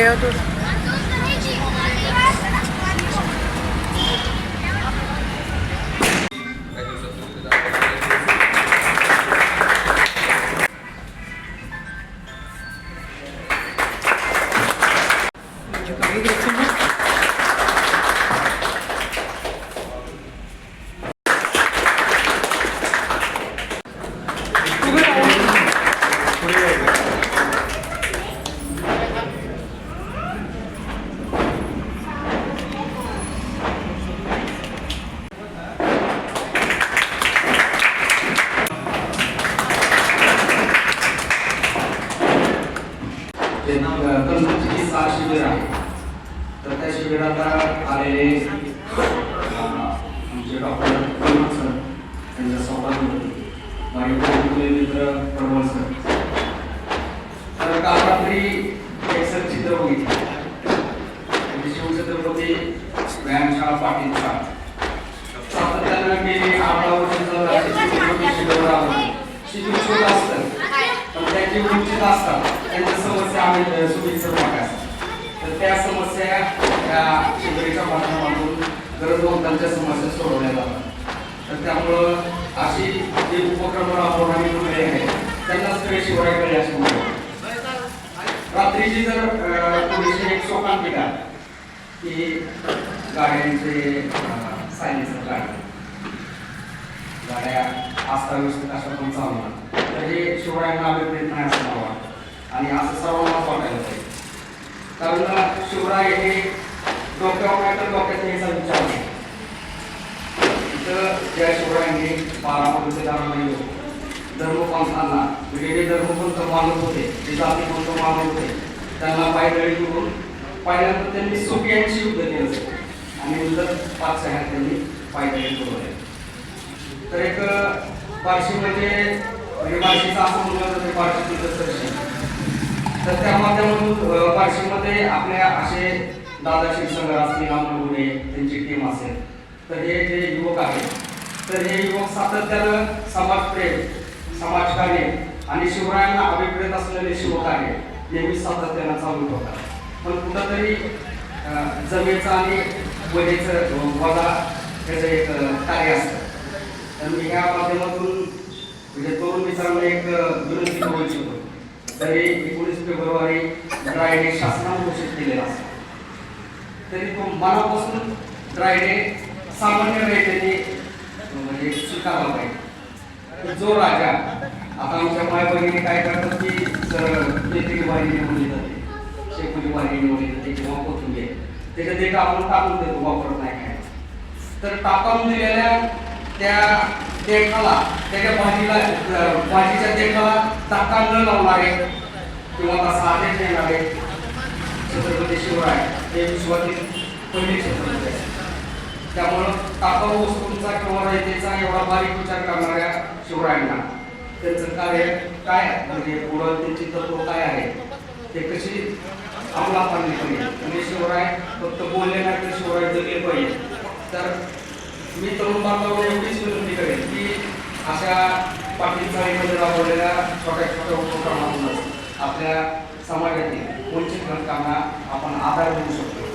मागे होतो आलेले आमचे डॉक्टर सर त्यांच्या माझे मित्र प्रमोद सर. तर काल रात्री एक सर चित्र बघितली. शिवछत्रपती व्यायामशाळा पाटील शाळा सातत्यानं गेली छोट असतं पण त्यांची वंचित असतात त्यांच्या समस्या आम्ही सुविचार असतात तर त्या समस्या त्या शेतकऱ्याच्या माध्यमातून गरजवंतांच्या समस्या सोडवल्या जातात तर त्यामुळं अशी जे उपक्रम राबवणारी आम्ही केले आहेत त्यांना सगळे शिवरायकडे असे मुलं रात्रीची जर थोडीशी एक केला की गाड्यांचे सायलेन्सर गाडी. गाड्या अस्ताव्यस्त कशा पण चालणार. तर हे शिवरायांना अभिप्रेत नाही असं मला वाटतं. आणि असं सर्वांनाच वाटायला पाहिजे. कारण शिवराय हे डोक्यावर नाही तर डोक्यात यायचा विचार नाही. इथं त्या शिवरायांनी बारामतीचे धर्म धर्मपंथांना म्हणजे वेगवेगळे धर्मपंथ मानत होते ते जातीपंथ मानत होते त्यांना पायदळी करून पाहिल्यानंतर त्यांनी सोपियांची युद्ध केलं आणि नंतर पाच सह्यात त्यांनी पायदळी करून तर एक बार्शी म्हणजे म्हणजे बार्शीचं असं म्हणलं जातं बार्शीचं सरशी तर त्या माध्यमातून बार्शीमध्ये आपल्या असे दादा शिवसंगर असतील आमरगुडे त्यांची टीम असेल. तर हे जे युवक आहेत तर हे युवक सातत्यानं समाजप्रेम समाजकार्य आणि शिवरायांना अभिप्रेत असलेले शिवकार्य नेहमी सातत्यानं चालू ठेवतात. पण कुठंतरी जमेचं आणि वजेचं वजा त्याचं एक कार्य असतं. तर मी या माध्यमातून म्हणजे तरुण मित्रांना एक विनंती करू इच्छितो. तरी एकोणीस फेब्रुवारी ड्राय डे शासनाने घोषित केलेला असतो. तरी तो मनापासून ड्राय डे सामान्य रीतीने म्हणजे स्वीकारला पाहिजे. जो राजा आता आमच्या माय बहिणी काय करतात की सर तेथील वाहिनी निवडली जाते शेकोली वाहिनी निवडली जाते किंवा कोथिंबीर. त्याच्या एक आपण टाकून देतो वापरत नाही काय. तर टाकून दिलेल्या त्या देखाला त्याच्या भाजीला भाजीच्या देखाला धक्का न लावणारे किंवा तसा आदेश आहे छत्रपती शिवराय हे विश्वातील पहिले छत्रपती त्यामुळं टाकाऊ वस्तूंचा किंवा रयतेचा एवढा बारीक विचार करणाऱ्या शिवरायांना त्यांचं कार्य काय आहे? म्हणजे पुढं त्यांची तत्व काय आहे? ते कशी अंमलात आणली पाहिजे? आणि शिवराय फक्त बोलले नाही तर शिवराय जगले पाहिजे. तर मी तरुण बांधवांना एवढीच विनंती करेन की अशा पाटील चाळीमध्ये राबवलेल्या छोट्या छोट्या उपक्रमातूनच आपल्या समाजातील वंचित घटकांना आपण आधार देऊ शकतो.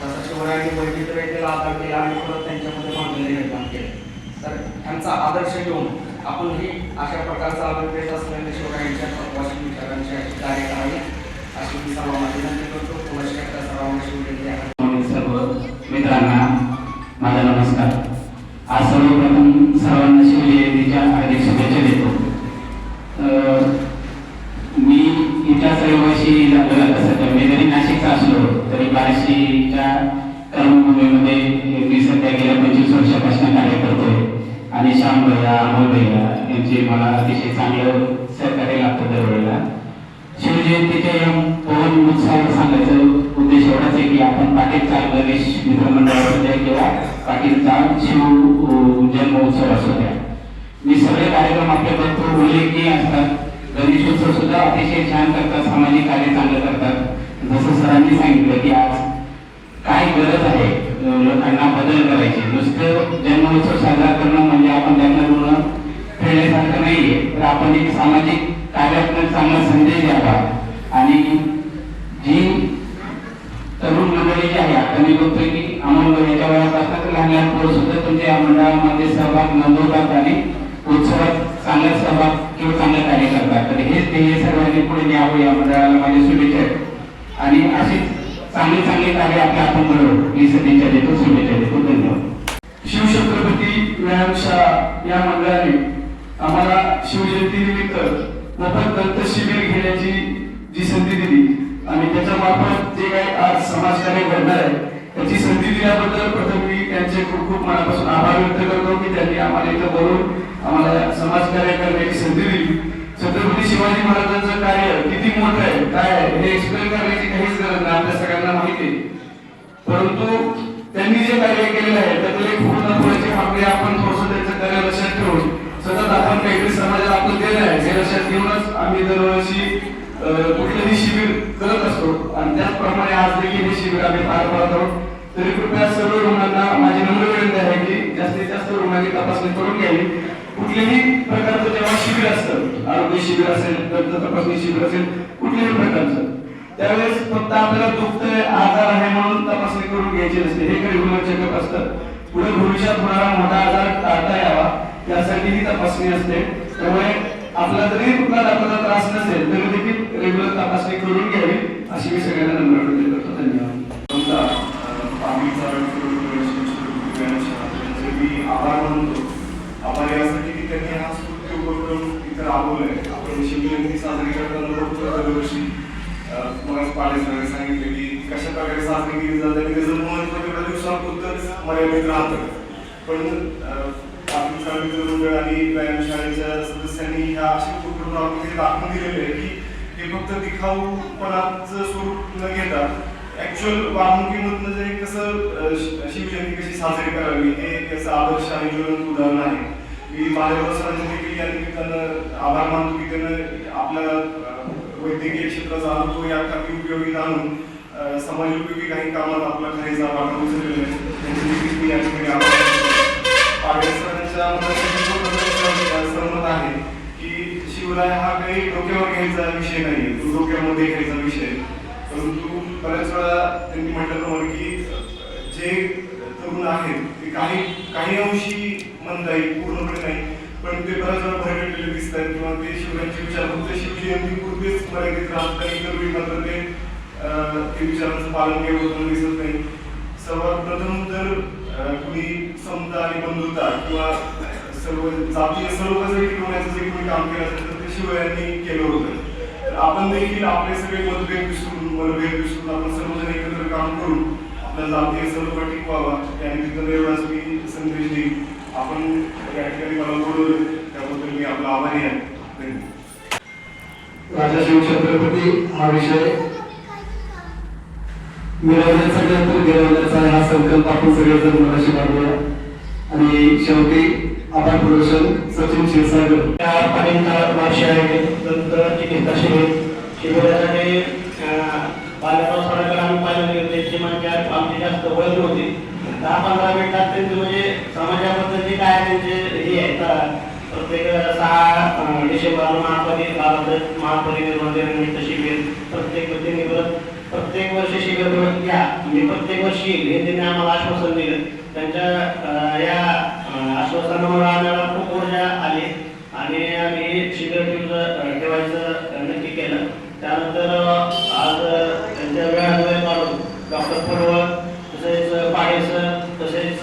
जसं शिवरायांनी वैचित्र येथील आधार दिला आणि परत त्यांच्यामध्ये मांडलेले निर्माण केले. तर त्यांचा आदर्श घेऊन आपणही अशा प्रकारचा अभिप्रेत असलेल्या शिवरायांच्या तत्वाशी विचारांची अशी कार्य करावी. अशी मी सर्वांना विनंती करतो. पुनश्च सर्वांना शिवजयंती आहे सर्व मित्रांना माझा नमस्कार. आज सर्वप्रथम सर्वांना शिवजयंतीच्या हार्दिक शुभेच्छा देतो. मी इथलाच रहिवाशी झालेला आहे सध्या. मी जरी नाशिकचा असलो तरी बार्शीच्या कर्मभूमीमध्ये मी सध्या गेल्या पंचवीस वर्षापासून कार्य करतोय. आणि श्याम भैया अमोल भैया यांचे मला अतिशय चांगलं सहकार्य लागतं दरवेळेला. शिवजयंतीच्या या पवन उत्साह सांगायचं उद्देश एवढाच आहे की आपण पाटील चाल गणेश मित्रमंडळामध्ये किंवा पाटीलचा शिव जन्मोत्सव असू द्या. मी सगळे कार्यक्रम आपले बघतो उल्लेखनीय असतात. गणेशोत्सव सुद्धा अतिशय छान करतात सामाजिक कार्य चांगलं करतात. जसं सरांनी सांगितलं की आज काय गरज आहे लोकांना बदल करायची. नुसतं जन्मोत्सव साजरा करणं म्हणजे आपण त्यांना ऋण फेडण्यासारखं नाहीये. तर आपण एक सामाजिक कार्यातून चांगला संदेश द्यावा. आणि तरुण आहे आता मी बघतोय की अमोल याच्या वयापासून लहान लहान पोरं सुद्धा तुमच्या या मंडळामध्ये सहभाग नोंदवतात आणि उत्सवात चांगला सहभाग किंवा चांगलं कार्य करतात तर हेच ध्येय सर्वांनी पुढे न्यावं या मंडळाला माझे शुभेच्छा आहेत आणि अशीच चांगली चांगली कार्य आपल्या आपण करू ही सदिच्छा देतो शुभेच्छा देतो. धन्यवाद. शिवछत्रपती व्यायामशाळा या मंडळाने आम्हाला शिवजयंती निमित्त मोफत दंत शिबिर घेण्याची जी संधी दिली. आणि त्याच्या मार्फत जे काही आज समाजकार्य घडणार आहे त्याची संधी दिल्याबद्दल प्रथम मी त्यांचे खूप खूप मनापासून आभार व्यक्त करतो की त्यांनी आम्हाला इथं बोलून आम्हाला समाजकार्य करण्याची संधी दिली. छत्रपती शिवाजी महाराजांचं कार्य किती मोठं आहे काय आहे हे एक्सप्लेन करण्याची काहीच गरज नाही आपल्या सगळ्यांना माहिती आहे. परंतु त्यांनी जे कार्य केलेलं आहे त्यातले पूर्ण पुढचे आपले आपण थोडस त्यांचं कार्य लक्षात ठेवून सतत आपण काहीतरी समाजाला आपण दिलं आहे. हे लक्षात घेऊनच आम्ही दरवर्षी कुठलंही शिबिर करत असतो. आणि त्याचप्रमाणे आज देखील हे शिबिर आम्ही पार पाडत. आहोत तरी कृपया सर्व रुग्णांना माझी नम्र विनंती आहे की जास्तीत जास्त रुग्णांनी तपासणी करून घ्यावी. कुठल्याही प्रकारचं जेव्हा शिबिर असतं आरोग्य शिबिर असेल दंत तपासणी शिबिर असेल कुठल्याही प्रकारचं त्यावेळेस फक्त आपल्याला दुखतंय आजार आहे म्हणून तपासणी करून घ्यायची नसते. हे काही रुग्ण चेकअप असतं. पुढे भविष्यात होणारा मोठा आजार टाळता यावा. यासाठी ही तपासणी असते. त्यामुळे आपला जरी कुठला दाताचा त्रास नसेल तरी देखील रेग्युलर तपासणी करून घ्यावी अशी मी सगळ्यांना नम्र विनंती करतो. धन्यवाद. समजा आम्हीचा मी आभार मानतो. आभार यासाठी की त्यांनी हा स्फूर्ती उपक्रम इथं राबवलाय. आपण शिवजयंती साजरी करताना बघतो दरवर्षी. मग पाडेसरांनी सांगितले की कशा प्रकारे साजरी केली जाते आणि त्याचं महत्त्व तेवढ्या दिवसापुरतंच मर्यादित राहतं. पण मित्र मंडळ आणि व्यायाम शाळेच्या सदस्यांनी ह्या असे उपक्रम राबवून दाखवून दिलेले आहे की हे फक्त दिखाऊपणाचं स्वरूप न घेता ऍक्च्युअल वागणुकीमधनं जे कसं शिवजयंती कशी साजरी करावी हे त्याचं आदर्श आणि ज्वलंत उदाहरण आहे. मी माझ्या सरांचे देखील या निमित्तानं आभार मानतो की त्यानं आपल्या वैद्यकीय क्षेत्राचा अनुभव या काही उपयोगी आणून समाज उपयोगी काही कामात आपला खारीचा वाटा उचललेला आहे. त्यांचे देखील मी या ठिकाणी आभार मानतो. सहमत आहे की शिवराय हा काही डोक्यावर घ्यायचा विषय नाही तो डोक्यामध्ये घ्यायचा विषय. परंतु बऱ्याच वेळा त्यांनी म्हटलं की जे तरुण आहेत ते काही काही अंशी म्हणता येईल पूर्णपणे नाही पण ते बऱ्याच वेळा भरकटलेले दिसत आहेत किंवा ते शिवरायांचे विचार फक्त शिवजयंती पूर्वीच मर्यादित राहत नाही तर मात्र ते ते विचारांचं पालन केलं होतं दिसत नाही. सर्व जातीय सर्व जरी टिकवण्याचं जे कोणी काम केलं असेल तर ते शिवरायांनी केलं होतं. तर आपण देखील आपले सगळे मतभेद विसरून मतभेद विसरून आपण सर्वजण एकत्र काम करून आपला जातीय सर्व टिकवावा. या निमित्तानं एवढाच मी संदेश देईल. आपण या ठिकाणी मला बोलवलं. त्याबद्दल मी आपला आभारी आहे. धन्यवाद. राजा शिवछत्रपती हा विषय मिळवण्याचा तर गिरवण्याचा हा संकल्प आपण सगळेजण मनाशी बांधूया. आणि शेवटी आभार प्रदर्शन सचिन क्षीरसागर. त्या पालिका वर्ष आहे. नंतर चिकित्सा शिबिर शिबिरासाठी पालकांकडे आम्ही पाहिलं गेलो त्यांची म्हणजे आमची जास्त वैध नव्हती दहा पंधरा मिनिटात त्यांचे म्हणजे समाजाबद्दल जे काय त्यांचे हे आहेत प्रत्येक सहा डिसेंबर महापरी भारत महापरिनिर्वाण दिनानिमित्त शिबिर. प्रत्येक त्यांनी परत प्रत्येक वर्षी शिबिर घ्या. या मी प्रत्येक वर्षी येईल हे त्यांनी आम्हाला आश्वासन दिलं. त्यांच्या या आश्वासनामुळे आम्हाला खूप ऊर्जा आली आणि आम्ही शिखर शिबिर ठेवलं ठेवायचं नक्की केलं. त्यानंतर आज त्यांच्या वेळामध्ये काढून डॉक्टर फडवळ तसेच पाडे सर तसेच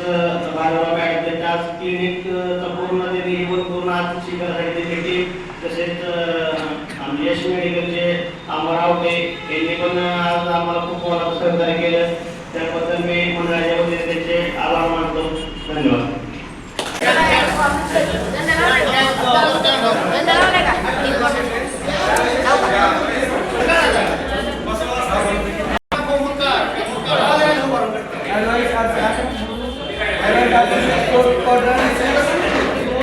बालराव मॅडम त्यांच्या आज क्लिनिकचं पूर्ण त्यांनी पूर्ण आज शिबिरासाठी त्यांची तसेच आमचे यश मेडिकलचे अमर यांनी पण आज आम्हाला खूप मोठं सहकार्य केलं. त्याबद्दल मी मंडळाच्या वतीने त्यांचे आभार मानतो. धन्यवाद. Gracias.